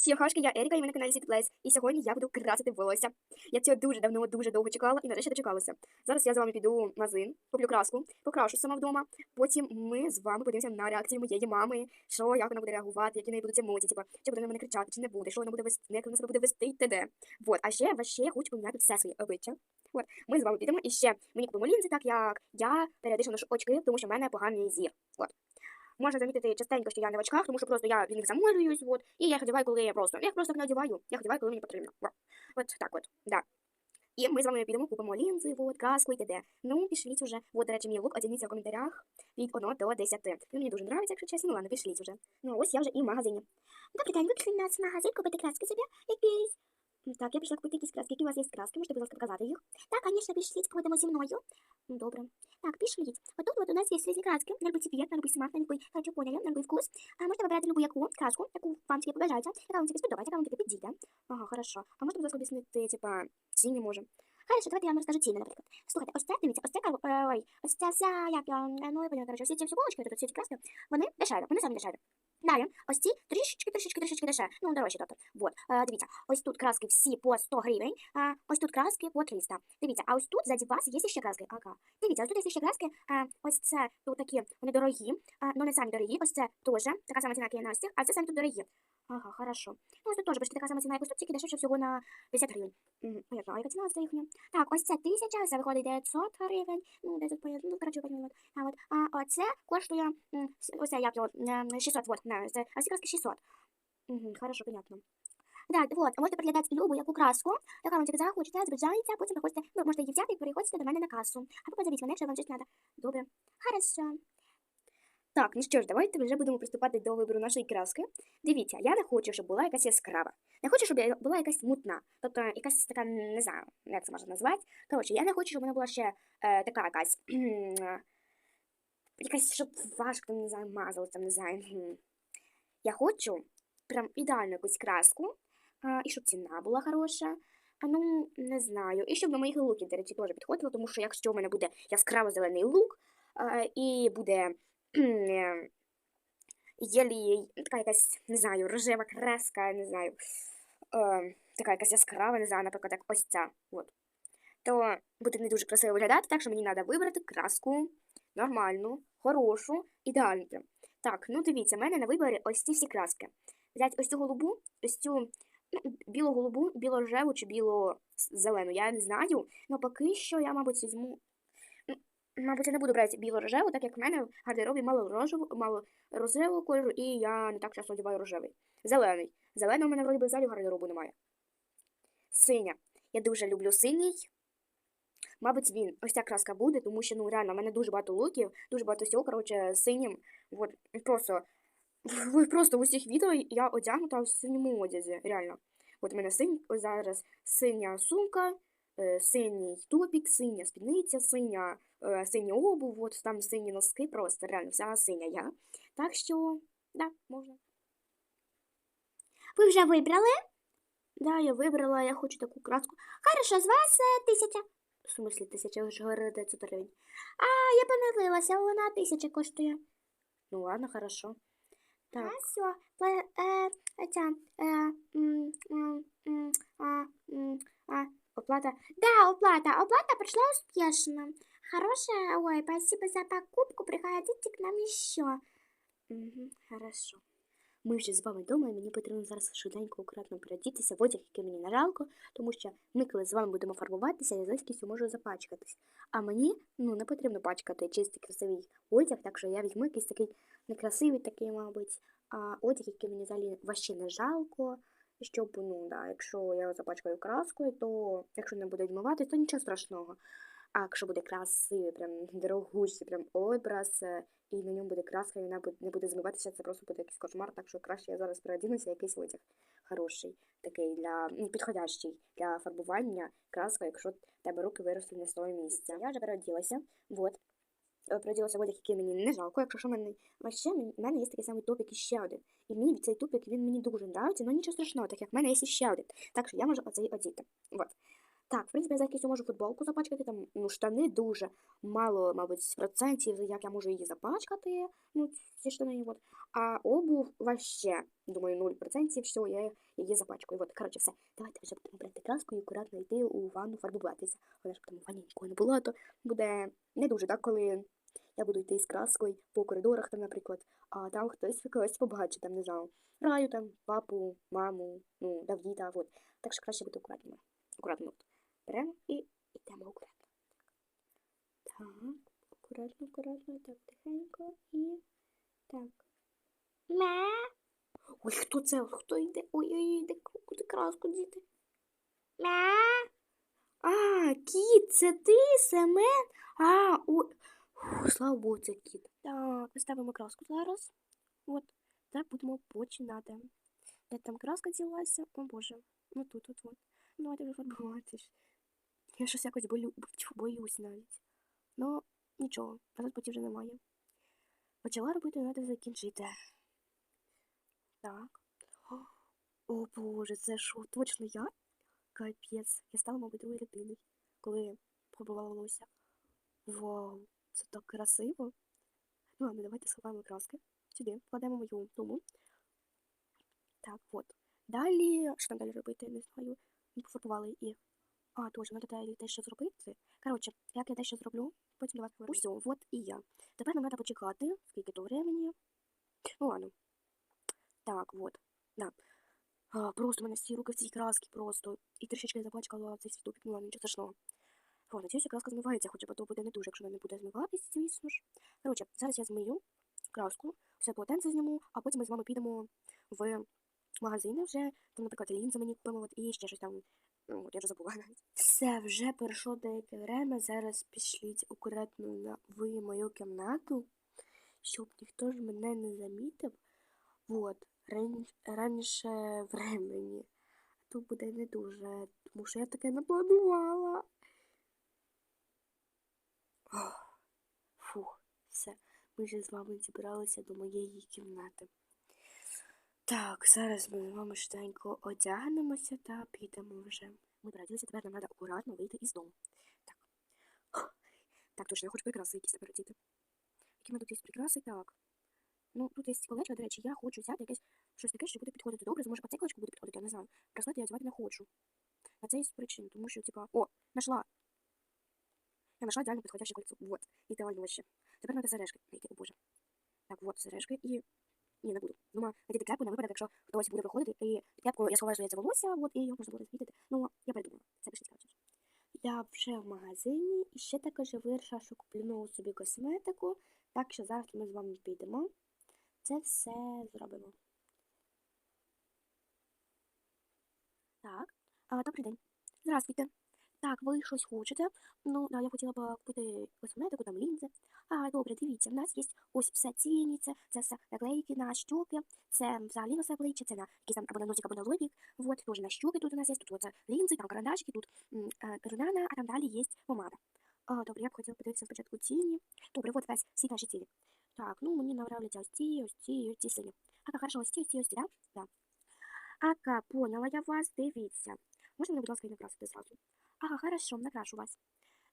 Всім хашки, я Еріка, і ви на каналі City І сьогодні я буду красити волосся. Я цього дуже давно, дуже довго чекала і нарешті дочекалася. Зараз я з вами піду в магазин, куплю краску, покрашу сама вдома. Потім ми з вами подивимося на реакцію моєї мами, що як вона буде реагувати, які в неї будуть емоції, типа, чи буде на мене кричати, чи не буде, що вона буде вести, як вона себе буде вести і т.д. Вот. А ще, ще я хочу поміняти все своє обличчя. От. Ми з вами підемо і ще мені купимо лінзи, так як я періодично ношу очки, тому що в мене поганий зір. От. Можна замітити частенько, що я не в очках, тому що просто я в них заморююсь, от, і я їх одягаю, коли я просто. Я їх просто не одягаю, я їх одягаю, коли мені потрібно. От, от так от, да. І ми з вами підемо, купимо лінзи, от, краску і т.д. Ну, пішліть уже. От, до речі, мій лук оціниться в коментарях від 1 до 10. Він мені дуже подобається, якщо чесно, ну ладно, пішліть уже. Ну, ось я вже і в магазині. Добрий день, ви пішли в нас в магазин купити краски собі якісь. Так, я прийшла купити якісь краски. Які у вас є краски? Можете, будь ласка, показати їх? Так, звісно, пішліть, пойдемо зі мною. Добре. Так, пішліть. Отут вот у нас есть різні краски. На любой цвет, на любой смак, на любой, короче, поняли, на любой вкус. А можете вибирати любу краску, яку вам собі побажаєте, яка вам собі сподобається, яка вам тобі підійде. Ага, хорошо. А можете, будь ласка, об'яснити, типа, ціни може? Хорошо, давайте я вам розкажу ціни, наприклад. Слухайте, ось це, дивіться, ось це, ой, ось ця вся, як ну, я поняла, короче, ось ці всі булочки, тут всі ці краски, вони дешеві, вони самі дешеві. Далі, ось ці трішечки, трішечки, трішечки дешевше, ну, дорожчі, тобто. Вот, е, дивіться, ось тут краски всі по 100 гривень, е, ось тут краски по 300. Дивіться, а ось тут, ззаді вас, є ще краски, ага. Дивіться, ось тут є ще краски, е, ось це тут такі, вони дорогі, е, ну не самі дорогі, ось це теж, така сама ціна, як і на ось цих, а це самі тут дорогі. Ага, хорошо. Ну, ось тут теж почти така сама ціна, як ось дешевше всього на 50 гривень. Угу. Понятно, а яка ціна це їхня? Так, ось це 1000, це виходить 900 гривень, ну, де тут понятно, ну, коротше, понятно. А, от, а оце коштує, м, ось це, як його, м, 600, вот, на, це, а ці краски 600. Угу, хорошо, понятно. Так, вот, можете приглядати любу яку краску, яка вам тільки захочеться, зберігається, потім приходите, ну, можете її взяти і переходите до мене на касу. Або позовіть мене, якщо вам щось треба. Добре. Хорошо. Так, ну що ж, давайте вже будемо приступати до вибору нашої краски. Дивіться, я не хочу, щоб була якась яскрава. Не хочу, щоб була якась мутна. Тобто якась така, не знаю, як це можна назвати. Коротше, я не хочу, щоб вона була ще е, така якась. е, якась, щоб важко, не знаю, мазалась, там, не знаю. Я хочу прям ідеальну якусь краску, а, і щоб ціна була хороша. А ну, не знаю. І щоб на моїх луків, до речі, теж підходило, тому що якщо в мене буде яскраво зелений лук, а, і буде е, єлі така якась, не знаю, рожева краска, не знаю, е, така якась яскрава, не знаю, наприклад, як ось ця. От. То буде не дуже красиво виглядати, так що мені треба вибрати краску нормальну, хорошу, ідеальну. Так, ну дивіться, в мене на виборі ось ці всі краски. Взять ось цю голубу, ось цю ну, біло-голубу, біло-рожеву чи біло-зелену, я не знаю. але поки що я, мабуть, візьму. Мабуть, я не буду брати біло-рожеву, так як в мене в гардеробі мало рожеву, мало рожевого кольору, і я не так часто одягаю рожевий. Зелений. Зеленого в мене вроді взагалі гардеробу немає. Синя. Я дуже люблю синій. Мабуть, він ось ця краска буде, тому що ну реально в мене дуже багато луків, дуже багато всього, коротше, синім. От просто просто в усіх відео я одягнута в синьому одязі, реально. От у мене синь, ось зараз синя сумка, синій топік, синя спідниця, синя, е, синя обув, от там сині носки, просто реально вся синя я. Так що, да, можна. Ви вже вибрали? Да, я вибрала, я хочу таку краску. Хорошо, з вас е, тисяча. В смислі, тисяча ви ж говорили 900 гривень. А, я помилилася, вона тисяча коштує. Ну ладно, хорошо. Так. А все, пле, е, ця, е, м, м, м, а, м, а, Оплата. да, оплата, оплата прошла успешно. Хорошая, ой, спасибо за покупку, приходите к нам еще. Угу, хорошо. Ми вже з вами вдома, і мені потрібно зараз швиденько акуратно передітися в одяг, який мені не жалко, тому що ми, коли з вами будемо фарбуватися, я з можу запачкатись. А мені ну, не потрібно пачкати чистий красивий одяг, так що я візьму якийсь такий некрасивий, такий, мабуть, а одяг, який мені взагалі важче не жалко. Щоб, ну, да, якщо я запачкаю краскою, то якщо не буде відмивати, то нічого страшного. А якщо буде красивий, прям дорогущий, прям образ, і на ньому буде краска, і вона не буде змиватися, це просто буде якийсь кошмар, так що краще я зараз переодінуся, якийсь одяг хороший, такий для ну, підходящий для фарбування, краска, якщо тебе руки виросли не з того місця. Я вже переоділася, вот. Е, Переоділася в який мені не жалко, якщо що мене ще в мене є такий самий топік і ще один. І мені цей топік він мені дуже подобається, але нічого страшного, так як в мене є ще один. Так що я можу оцей одіти. Вот. Так, в принципі, я за якісь можу футболку запачкати, там, ну, штани дуже мало, мабуть, процентів, як я можу її запачкати, ну, ці штани, от. А обув вообще, думаю, 0% все, я її запачкаю. От, коротше, все. Давайте вже будемо брати краску і акуратно йти у ванну фарбуватися. Вона ж тому ванні нікого не було, то буде не дуже, так, коли я буду йти з краскою по коридорах, там, наприклад, а там хтось когось побачить, там, не знаю, раю, там, папу, маму, ну, Давіда, от. Так що краще бути акуратними. Акуратно. Беремо і йдемо акуратно. Так, акуратно, акуратно, так, тихенько і так. Ме. Ой, хто це? Хто йде? Ой-ой-ой, йде куди краску діти. Ме. А, кіт, це ти, Семен? А, ой. Фу, слава Богу, це кіт. Так, поставимо краску зараз. От, так будемо починати. Де там краска ділася? О Боже, ну тут, от, от. Ну, давайте вже фарбуватись. Я щось якось болю, боюсь навіть. Ну, нічого, зараз потім вже немає. Почала робити, треба закінчити. Так. О Боже, це що, точно я? Капець. Я стала, мабуть, другою людиною, коли пробувала волосся. Вау, це так красиво. Ну ладно, давайте сховаємо краски. Сюди кладемо мою думу. Так, от. Далі, що там далі робити, не знаю. Ми пофарбували і. А, точно, треба далі дещо зробити. Коротше, як я дещо зроблю, потім до вас повернусь. Усьо, от і я. Тепер нам треба почекати, скільки то времени. Ну ладно. Так, от. Да. А, просто у мене всі руки в цій краски просто. І трішечки запачкала цей світопік, ну ладно, нічого страшного. О, надіюся, краска змивається, хоча то буде не дуже, якщо вона не буде змиватись, звісно ж. Коротше, зараз я змию краску, все полотенце зніму, а потім ми з вами підемо в магазини вже, там, наприклад, лінзи мені купимо, от, і ще щось там. От я вже забула. Все, вже пройшло деяке время, зараз пішліть акуратно на в мою кімнату, щоб ніхто ж мене не замітив. Ран... раніше времени. Тут буде не дуже, тому що я таке не планувала. Фух, все. Ми вже з вами зібралися до моєї кімнати. Так, зараз ми з вами швиденько одягнемося та підемо вже. Ми переоділися, тепер нам треба акуратно вийти із дому. Так. Так, точно, я хочу прикраси якісь тепер одіти. Які мене тут є прикраси? Так. Ну, тут є колечко, до речі, я хочу взяти якесь щось таке, що буде підходити добре. Може, оце колечко буде підходити, я не знаю. Браслет я одягати не хочу. На це є причина, тому що, типа, о, нашла. Я нашла идеально подходящее кольцо. Вот. Идеально вообще. Тепер надо сережки знайти, о боже. Так, вот сережки і... Ні, не буду. Думаю, надіти кепку на випадок, якщо хтось буде виходити, і кепку я сховаю своє це волосся, от, і його можна буде звідти. Ну, я придумала. Це пишіть, коротше. Я вже в магазині і ще також вирішила, що куплю нову собі косметику. Так що зараз ми з вами підемо. Це все зробимо. Так. А, добрий день. Здравствуйте. Так, ви щось хочете? Ну, да, я хотіла б купити косметику, там лінзи. А, добре, дивіться, в нас є ось все ціні, це, все наклейки на щоки, це взагалі на все обличчя, це на якісь там або на носик, або на лобік. Вот, теж на щоки тут у нас є, тут оце лінзи, там карандашики, тут румяна, а там далі є помада. А, добре, я б хотіла подивитися спочатку ціні. Добре, от весь всі наші ціни. Так, ну мені нравляться ось ці, ось ці, ось ці сині. Ака, хорошо, ось ці, ось ці, ось ці, да? Да. Ака, поняла я вас, дивіться. Можна мене, будь ласка, і накрасити зразу? Ага, хорошо, накрашу вас.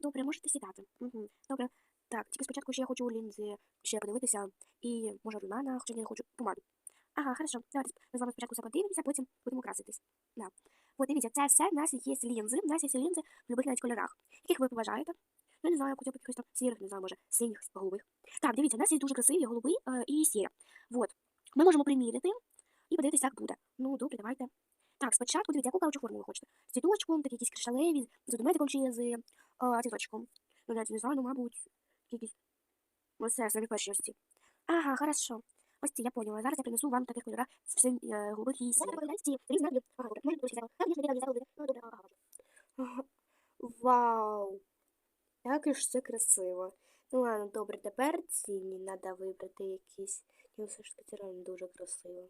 Добре, можете сідати. Угу. Добре. Так, тільки спочатку ще я хочу лінзи ще подивитися і, може, румяна, хоча я не хочу помаду. Ага, хорошо. Давайте ми з вами спочатку все подивимося, потім будемо краситись. Да. От дивіться, це все в нас є лінзи, в нас є лінзи в будь-яких навіть кольорах. Яких ви поважаєте? Ну, не знаю, хоча б якихось там сірих, не знаю, може, синіх, голубих. Так, дивіться, в нас є дуже красиві голуби е, і сірі. От. Ми можемо приміряти і подивитися, як буде. Ну, добре, давайте. Так, спочатку дивіться, яку коротшу форму ви хочете. З цвіточком, такі якісь кришталеві, з ведмедиком чи з а, цвіточком. Ну, навіть не знаю, ну, мабуть, якісь. Ось це самі перші ось ці. Ага, хорошо. Ось ці, я поняла. Зараз я принесу вам таких кольорах з син, е, добре. Ну. Вау. Як ж це красиво. Ну ладно, добре, тепер ціні треба вибрати якісь. Ну, все ж таки, реально дуже красиво.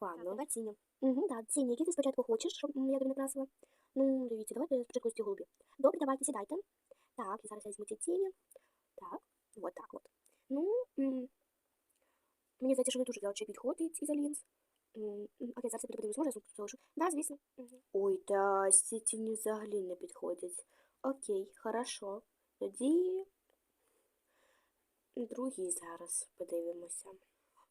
Ладно, Так, ціні. Угу, так, ціні. Які ти спочатку хочеш, щоб я тобі накрасила? Ну, дивіться, давайте спочатку ці голубі. Добре, давайте сідайте. Так, і зараз я візьму ці ціні. Так, от так от. Ну, мені здається, що не дуже для очей підходить із лінз. М, м, Окей, зараз я подивлюсь, можна я залишу? Да, звісно. Ой, та ці тіні взагалі не підходять. Окей, хорошо. Тоді другий зараз подивимося.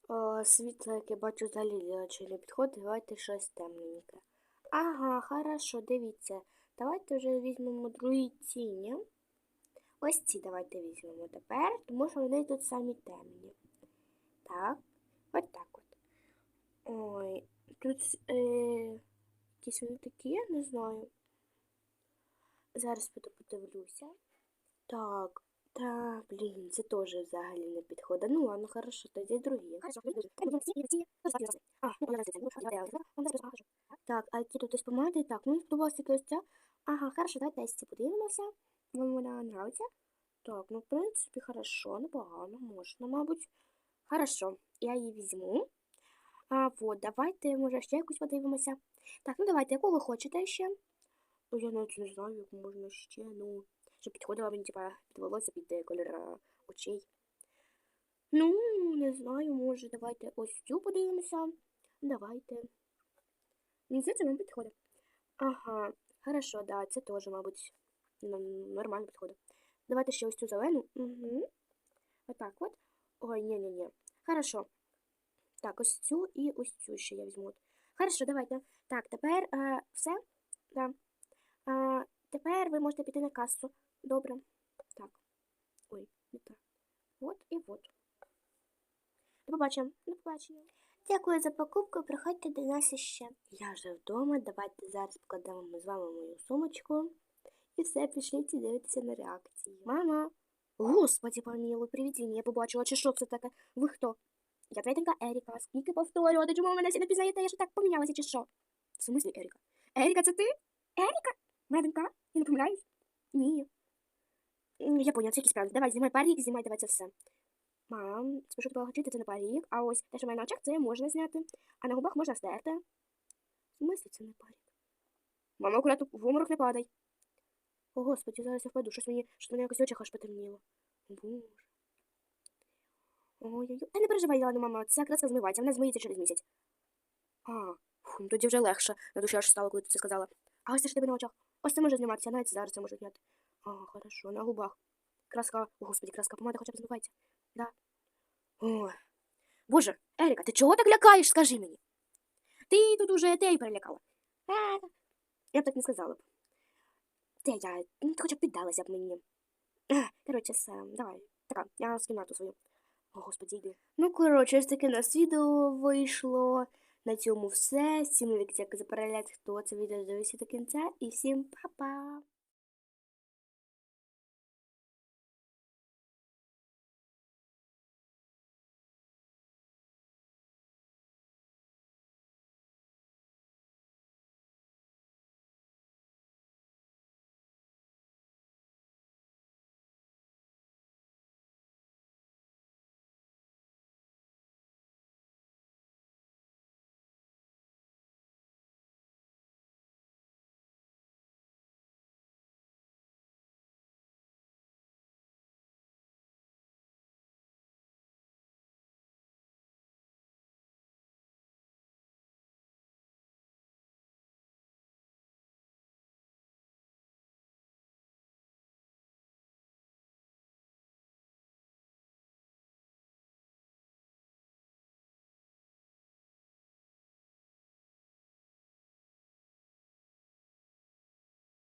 О, світло, яке бачу взагалі для не підходить, давайте щось темненьке. Ага, хорошо, дивіться. Давайте вже візьмемо другі тіні. Ось ці давайте візьмемо тепер, тому що вони тут самі темні. Так, от так от. Ой, тут е, якісь вони такі, я не знаю. Зараз подивлюся. Так, та, блін, це теж взагалі не підходить. Ну ладно, хорошо, тоді другі. Так, ну, ну. А, ну, ну. Так, а які тут помади? Так, мені сподобалася тільки ось ця. Ага, хорошо, давайте ці подивимося. Вам вона нравиться? Так, ну, в принципі, хорошо, непогано, можна, мабуть. Хорошо, я її візьму. А, вот, давайте, може, ще якусь подивимося. Так, ну давайте, яку ви хочете ще? Ну, я навіть не знаю, як можна ще, ну, щоб підходила мені, типа, під волосся, під е, колір е, очей. Ну, не знаю, може, давайте ось цю подивимося. Давайте. Мені здається, вам підходить. Ага, хорошо, да, це теж, мабуть, нормально підходить. Давайте ще ось цю зелену. Угу. Отак от. Ой, ні-ні-ні. Хорошо. Так, ось цю і ось цю ще я візьму. Хорошо, давайте. Так, тепер е, все. Да. Е, тепер ви можете піти на касу. Добре. Так. Ой, не так. От і от. До побачення. До побачення. Дякую за покупку, приходьте до нас іще. Я вже вдома. Давайте зараз покладемо з вами мою сумочку. І все, пішліть і дивитися на реакції. Мама! Господи помилуй, привидіння, я побачила, чи що це таке? Ви хто? Я твоя Еріка. Скільки повторювати, чому ви мене всі не пізнаєте, я що так помінялася, чи що? В смислі Еріка? Еріка, це ти? Еріка? Моя донька? Я не помиляюсь? Ні. Я поняла, це якийсь пранк. Давай, знімай парік, знімай, давай це все. Мам, спочатку полагочити це на парік, а ось те, що має на очах, це можна зняти, а на губах можна стерти. В смислі це не парік? Мама, акуратно в обморок не падай. О, господи, зараз я впаду, щось мені, щось мене якось очах аж потемніло. Боже. Ой-ой-ой. Та не переживай, Ладно, мама, ця краска змивається, вона змиється через місяць. А, фу, ну тоді вже легше. На душі аж стало, коли ти це сказала. А ось це ж тебе на очах. Ось це може зніматися, навіть зараз це може зняти. А, хорошо, на губах. Краска, о, господи, краска помада хоча б змивається. Да. Ой. Боже, Еріка, ти чого так лякаєш, скажи мені? Ти тут уже те й перелякала. А, я б так не сказала б. Те я, ну, ти хоча б піддалася б мені. Коротше, все, давай. Така, я з кімнату свою. О, господи, йди. Ну, коротше, ось у нас відео вийшло. На цьому все. Всім дякую за перегляд, хто це відео дивився до кінця. І всім па-па!